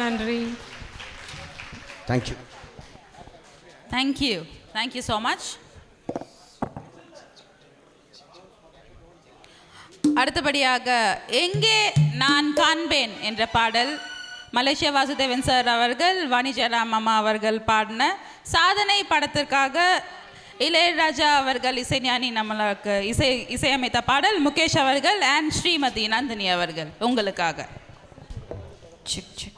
நன்றி. Thank you thank you thank you so much அடுத்தபடியாக எங்கே நான் காண்பேன்? என்ற பாடல் மலேசிய வாசுதேவன் சார் அவர்கள் வாணிஜராம் அம்மா அவர்கள் பாடின சாதனை படத்திற்காக இளையராஜா அவர்கள் இசைஞானி நம்மளுக்கு இசை இசையமைத்த பாடல் முகேஷ் அவர்கள் அண்ட் ஸ்ரீமதி நந்தினி அவர்கள் உங்களுக்காக. சிக் சிக்.